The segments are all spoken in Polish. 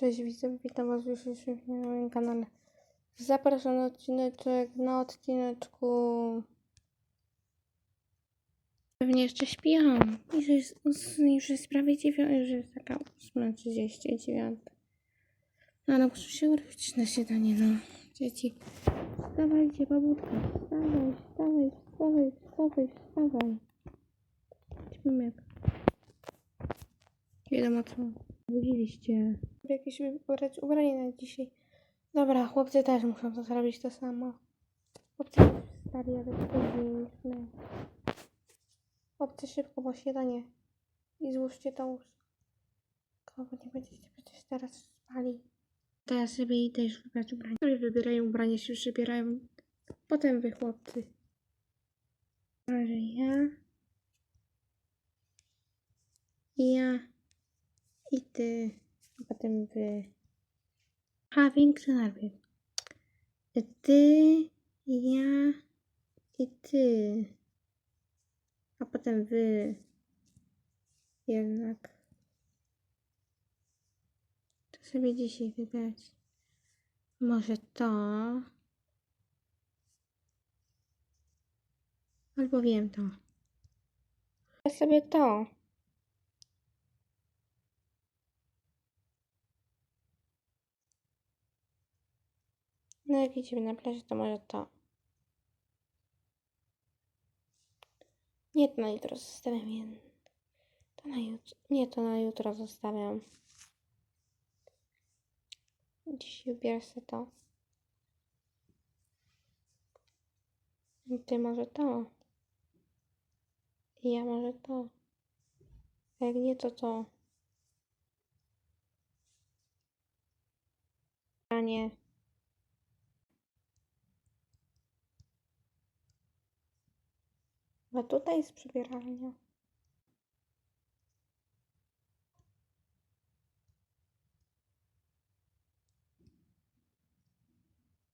Cześć widzowie, witam was już na moim kanale. Zapraszam na odcineczek, na odcineczku. Pewnie jeszcze śpią. Już jest, już jest prawie dziewiąta, już jest taka 8.39. No ale muszę się urodzić na śniadanie, no. Dzieci, wstawajcie, babudka, wstawaj, wstawaj, wstawaj, wstawaj, wstawaj. Śpimy jak. Wiadomo co. Budziliście. Jakieś wybrać ubranie na dzisiaj. Dobra, chłopcy też muszą to zrobić to samo. Chłopcy już stali, ale później my. Chłopcy szybko, bo śniadanie. I złóżcie to łóżko. Bo nie będziecie przecież teraz spali. To ja sobie idę już wybrać ubranie. Sobie wybierają ubranie, się już wybierają. Potem wy chłopcy. Może ja. Ja. I ty. Potem wy. A większy najpierw. Ty, ja i ty. A potem wy. Jednak. To sobie dzisiaj wybrać. Może to. Albo wiem to. Ja sobie to. No jak idziemy na plażę, to może to. Nie, to na jutro zostawiam. To na jutro. Nie, to na jutro zostawiam. Dzisiaj ubiorę sobie to. Ty może to. Ja może to. A jak nie, to to. A nie. A tutaj jest przebieralnia.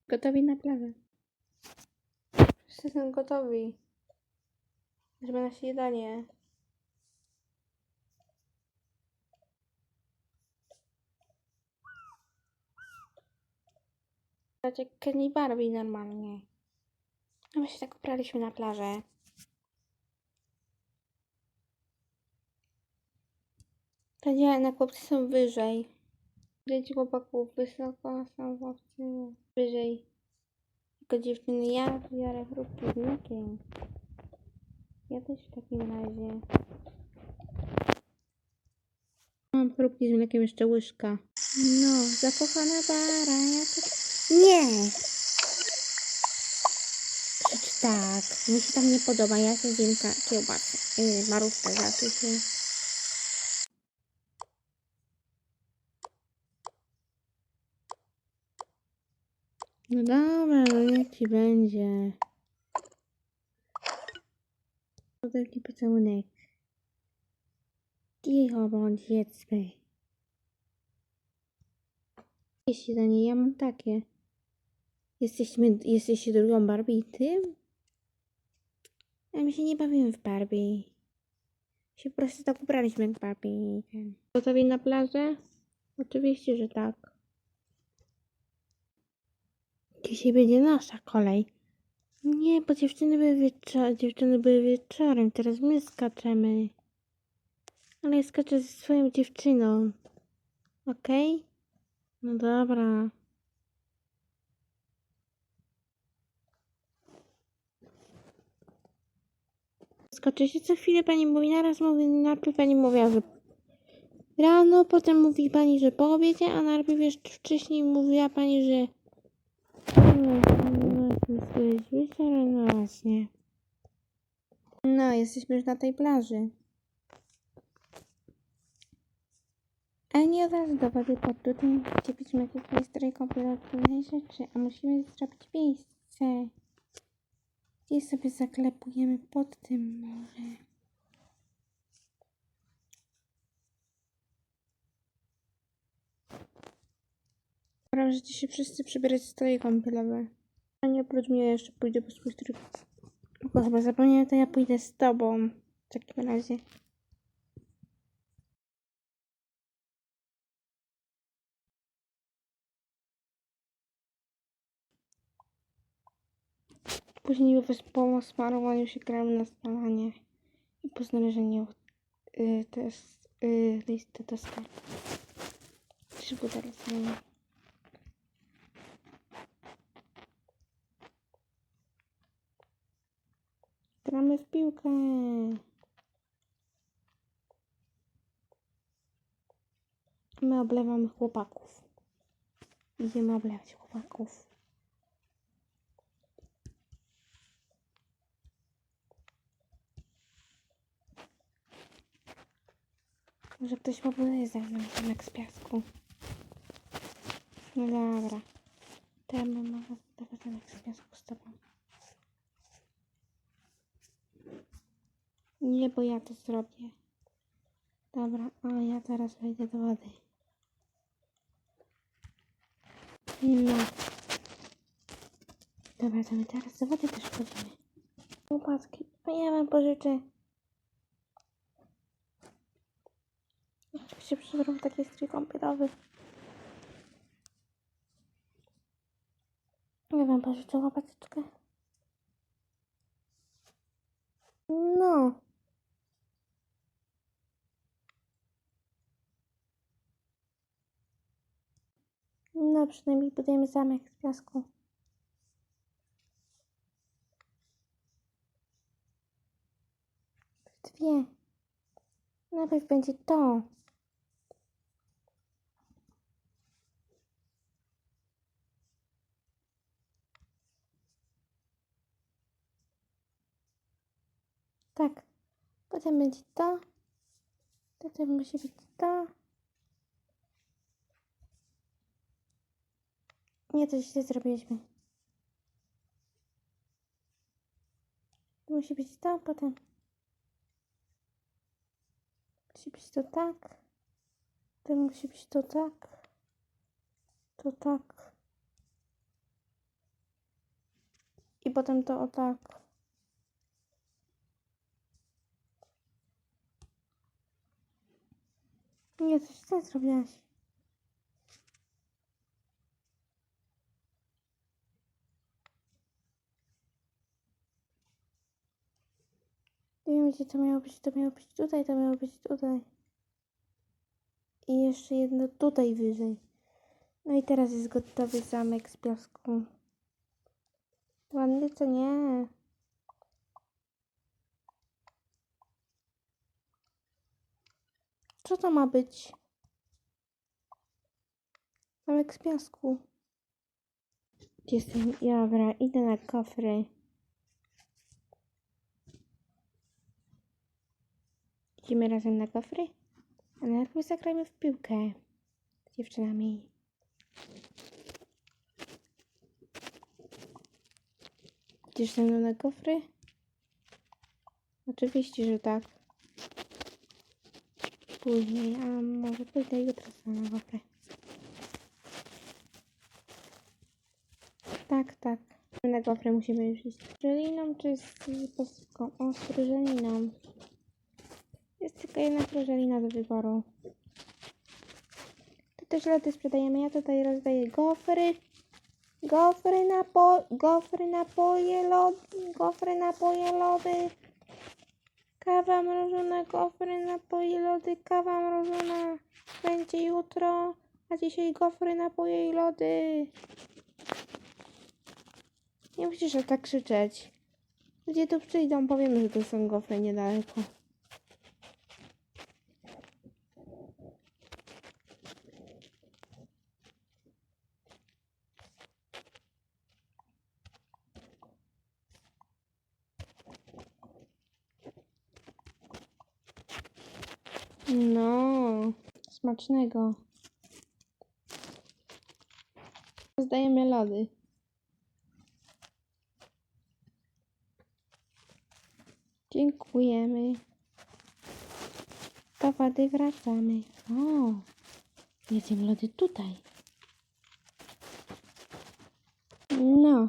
Gotowi na plażę. Wszyscy są gotowi. Żeby na śniadanie. Jak Ken i Barbie normalnie. A my się tak ubraliśmy na plażę. Nie, na chłopcy są wyżej. Dzieci chłopaków wysoko, są chłopcy wyżej. Tylko dziewczyny, ja biorę chrupki z mlekiem. Ja też w takim razie. Mam chrupki z mlekiem, jeszcze łyżka. No, zakochana para, ja to... Nie! Krzycz tak, mi się tam nie podoba, ja chcę zjem ka- kiełbasę. Yy, marówkę, zasuń No dobra, no niech ci będzie. Wielki pocałunek. Cicho bądź, jedzmy. Jeśli za nie, ja mam takie. Jesteśmy, jesteście drugą Barbie i tym? Ja mi się nie bawiłem w Barbie. Się po prostu tak ubraliśmy jak Barbie. Gotowi na plażę? Oczywiście, że tak. Dzisiaj będzie nasza kolej. Nie, bo dziewczyny były, wieczo- dziewczyny były wieczorem, teraz my skaczemy. Ale ja skaczę ze swoją dziewczyną. Okej? No dobra. Skoczycie co chwilę, pani mówi, naraz mówi, najpierw pani mówiła, że rano, potem mówi pani, że po obiedzie, a najpierw jeszcze wcześniej mówiła pani, że no, jesteśmy już na tej plaży. Ale nie od razu do wody pod tutaj. Wciepiliśmy jakieś historie kompilacyjnej rzeczy, a musimy zrobić miejsce. Gdzie sobie zaklepujemy pod tym może. Dobra, możecie się wszyscy przebierać z stoi kąpielowe. A nie oprócz mnie, jeszcze pójdę po swój strój. Bo chyba zapomniałem, to ja pójdę z tobą. W takim razie. Później po smarowaniu się gramy na spalanie i po znalezieniu y, test, y, listy do skarbu. Szybko teraz zmienię. Gramy w piłkę. My oblewamy chłopaków. Idziemy oblewać chłopaków. Może ktoś pobuduje ze mną zamek z piasku. No dobra. Mogła zbudować zamek z piasku z tobą. Nie, bo ja to zrobię. Dobra, a ja teraz wejdę do wody. No. Dobra, to my teraz do wody też wchodzimy. Łopatki. A ja wam pożyczę. Oczywiście przybrał taki strój kąpielowy. Ja wam pożyczę łopateczkę. No. No, przynajmniej budujemy zamek z piasku. Dwie. Najpierw będzie to. Tak. Potem będzie to. Potem musi być to. Nie, to źle zrobiliśmy. Musi być to, potem. Musi być to tak. Potem musi być to tak. To tak. I potem to o tak. Nie, to źle zrobiłaś. Gdzie to miało być. To miało być tutaj, to miało być tutaj. I jeszcze jedno tutaj wyżej. No i teraz jest gotowy zamek z piasku. Ładny, co nie? Co to ma być? Zamek z piasku. Jestem, dobra, idę na kofry. Idziemy razem na kofry? A najpierw zagrajmy w piłkę z dziewczynami. Idziesz ze mną na kofry? Oczywiście, że tak. Później, a może pójdę jutro sama na kofry. Tak, tak. Na gofry musimy już iść. Z czy z posypką? O, z żeliną. Jest tylko jedna prożelina do wyboru. Tu też lody sprzedajemy. Ja tutaj rozdaję gofry. Gofry, napo gofry, napoje, lody. Gofry, napoje, lody. Kawa mrożona, gofry, napoje, lody. Kawa mrożona. Będzie jutro. A dzisiaj gofry, napoje i lody. Nie musisz tak krzyczeć. Ludzie tu przyjdą, powiemy, że to są gofry niedaleko. No, smacznego. Zdajemy lody. Dziękujemy. Do wody wracamy. O, jedziemy lody tutaj. No.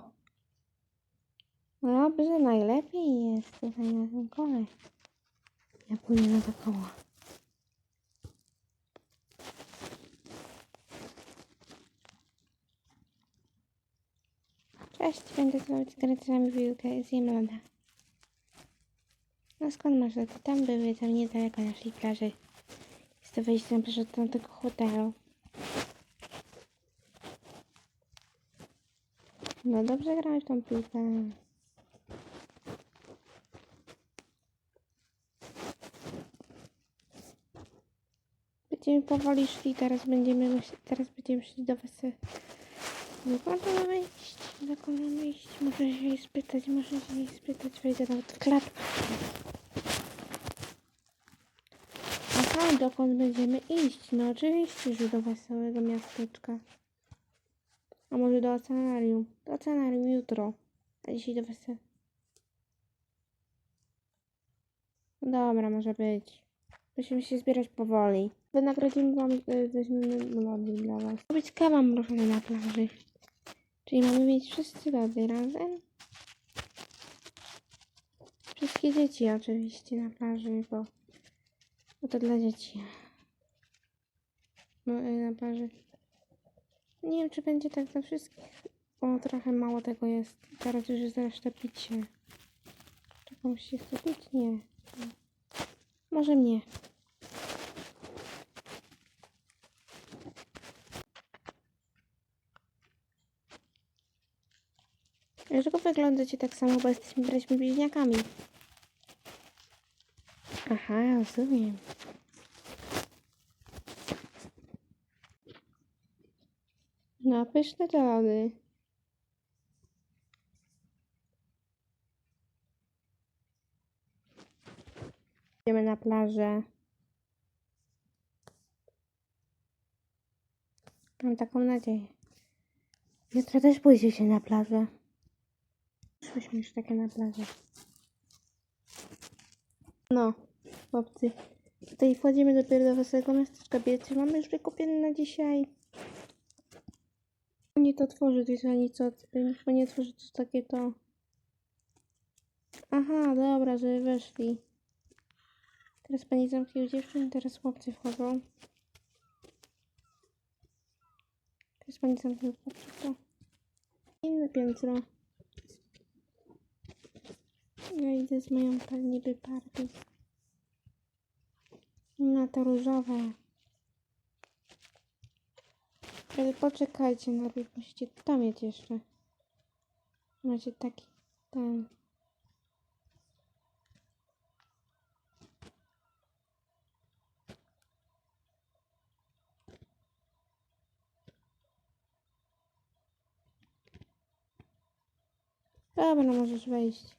Dobrze, najlepiej jest tutaj na tym kole. Ja pójdę na to koło. Cześć, będę znowu z graczami piłkę, zjem loda. No skąd masz lody? Tam były, tam niedaleko naszej plaży. Jest to wejście na plażę do tamtego hotelu. No dobrze grałeś tą piłkę. Będziemy powoli szli, teraz będziemy teraz będziemy szli do wesela. Dokąd mamy iść? Dokąd iść? Muszę się jej spytać, muszę się jej spytać, wejdę nawet w klatkę. Aha, dokąd będziemy iść? No oczywiście, że do wesołego miasteczka. A może do oceanarium? Do oceanarium jutro. A dzisiaj do wesela. No dobra, może być. Musimy się zbierać powoli. Wynagrodzimy wam, y, weźmiemy lody dla was. Być kawa mrożony na plaży. Czyli mamy mieć wszyscy lody razem? Wszystkie dzieci oczywiście na plaży, bo, bo to dla dzieci. No, y, na plaży. Nie wiem, czy będzie tak dla wszystkich, bo trochę mało tego jest. Teraz już jest reszta picie. Czy komuś się chce? Nie. Może mnie. Wyglądacie tak samo, bo jesteśmy braćmi bliźniakami? Aha, rozumiem. No, pyszne te lody. Idziemy na plażę. Mam taką nadzieję. Jutro też pójdziecie na plażę. Szłyśmy już takie na plażę. No, chłopcy. Tutaj wchodzimy dopiero do wesołego miasteczka. Bilety mamy już wykupione na dzisiaj. Nie to tworzyć, wiesz, ani co. Pan nie tworzy coś takie to. Aha, dobra, że weszli. Teraz pani zamknął dziewczyn, teraz chłopcy wchodzą. Teraz pani zamknął chłopczyka. Inne piętro. Ja idę z moją pa- niby Barbie. Na to różowe. Ale poczekajcie, najpierw musicie tam mieć jeszcze. Macie taki ten. Dobra, możesz wejść.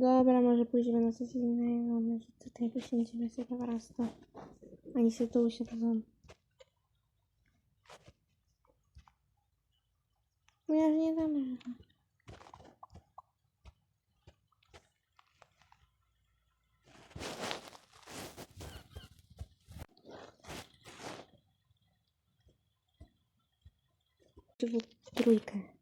Dobra, może pójdziemy na coś innego. Może tutaj posiądziemy sobie po prostu. Oni sobie tu usiądą. No ja nie dam rady. Trójkę.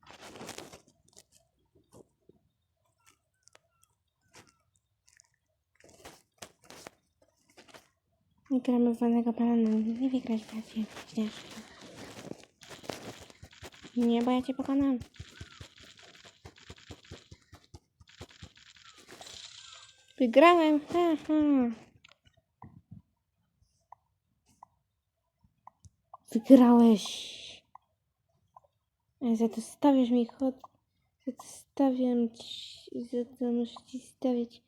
Nie gramy w wanego banana. Nie wygrać. Śnieżki. Nie, bo ja cię pokonam. Wygrałem. Ha, ha. Wygrałeś. Ej, Za to stawiasz mi chod. Za to stawiam ci. Za to muszę ci stawić.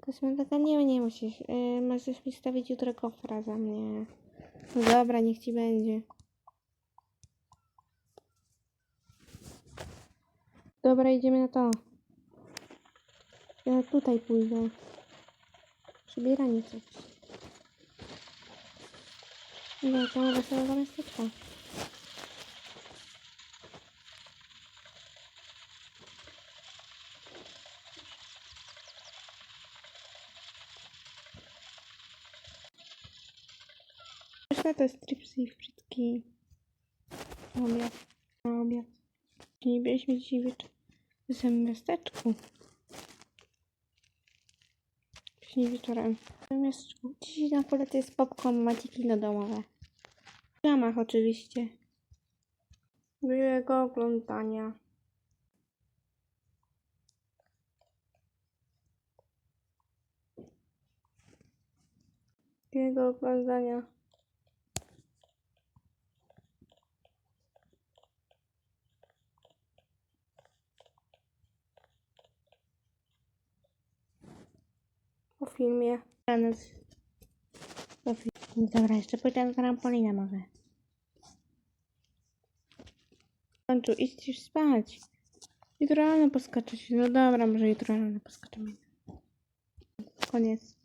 Kosmetyka nie, nie musisz. Yy, możesz mi stawić jutro kofra za mnie. No dobra, niech ci będzie. Dobra, idziemy na to. Ja tutaj pójdę. Przybieranie coś. No, to wesołego miasteczka. Zresztą to jest tripsy i frytki. Na obiad. Na obiad. Nie byliśmy dzisiaj wieczór w samym miasteczku. później wieczorem. Natomiast dzisiaj na kolację jest popcorn, macie kino domowe. W ramach oczywiście. Miłego oglądania. Miłego oglądania. Filmie. Po filmie. Dobra, jeszcze pójdę na trampolinę może. W końcu spać. Jutro rano poskaczecie. No dobra, może jutro rano poskaczemy. Koniec.